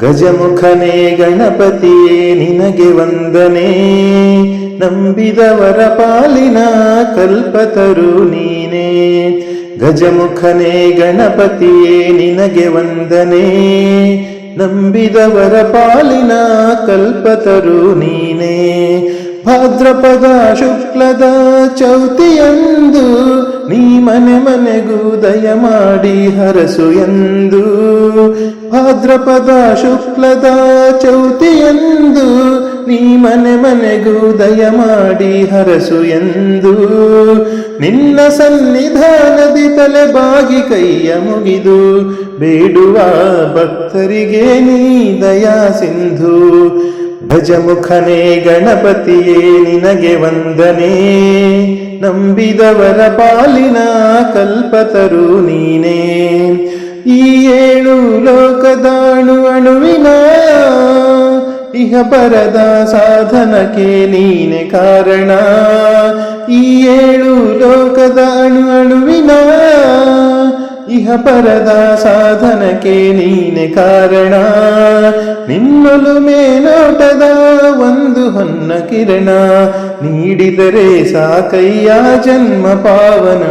ಗಜಮುಖನೇ ಗಣಪತಿಯೇ, ನಿನಗೆ ವಂದನೆ. ನಂಬಿದವರ ಪಾಲಿನ ಕಲ್ಪತರು ನೀನೇ. ಗಜಮುಖನೇ ಗಣಪತಿಯೇ, ನಿನಗೆ ವಂದನೆ. ನಂಬಿದವರ ಪಾಲಿನ ಕಲ್ಪತರು ನೀನೇ. ಭಾದ್ರಪದ ಶುಕ್ಲದ ಚೌತಿಯಂದು ದಯ ಮಾಡಿ ಹರಸು ಎಂದು, ಭಾದ್ರಪದ ಶುಕ್ಲದ ಚೌತಿಯಂದು ನೀ ಮನೆ ಮನೆಗೂ ದಯ ಮಾಡಿ ಹರಸು ಎಂದು. ನಿನ್ನ ಸನ್ನಿಧಾನದಿ ತಲೆ ಬಾಗಿ ಕೈಯ ಮುಗಿದು, ಬೇಡುವ ಭಕ್ತರಿಗೆ ನೀ ದಯಾ ಸಿಂಧು. ಭಜಮುಖನೇ ಗಣಪತಿಯೇ, ನಿನಗೆ ವಂದನೆ. ನಂಬಿದವರ ಪಾಲಿನ ಕಲ್ಪತರು ನೀನೇ. ಈ ಏಳು ಲೋಕದಾಣು ಅಣುವಿನ ಇಹ ಪರದ ಸಾಧನಕ್ಕೆ ನೀನೆ ಕಾರಣ. ಈ ಏಳು ಲೋಕದ ಅಣು ಅಣುವಿನ ಪರದ ಸಾಧನಕ್ಕೆ ನೀನೆ ಕಾರಣ. ನಿನ್ನಲು ಮೇಲೋಟದ ಒಂದು ಹೊನ್ನ ಕಿರಣ. ನೀಡಿದರೆ ಸಾಕಯ್ಯ ಜನ್ಮ ಪಾವನ.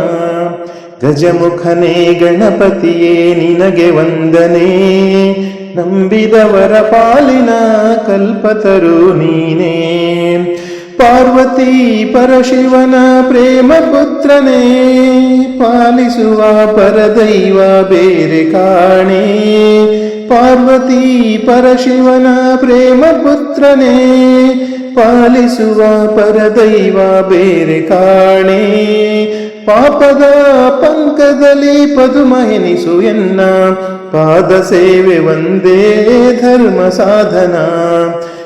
ಗಜಮುಖನೇ ಗಣಪತಿಯೇ, ನಿನಗೆ ವಂದನೆ. ನಂಬಿದವರ ಪಾಲಿನ ಕಲ್ಪತರು ನೀನೇ. ಪಾರ್ವತಿ ಪರಶಿವನ ಪ್ರೇಮ ಪುತ್ರನೇ, ಪಾಲಿಸುವ ಪರದೈವ ಬೇರೆ ಕಾಣೆ. ಪಾರ್ವತಿ ಪರಶಿವನ ಪ್ರೇಮ ಪುತ್ರನೇ, ಪಾಲಿಸುವ ಪರದೈವ ಬೇರೆ ಕಾಣೆ. ಪಾಪದ ಪಂಕದಲ್ಲಿ ಪದುಮಹಿನಿಸು ಎನ್ನ, ಪಾದ ಸೇವೆ ಒಂದೇ ಧರ್ಮ ಸಾಧನ.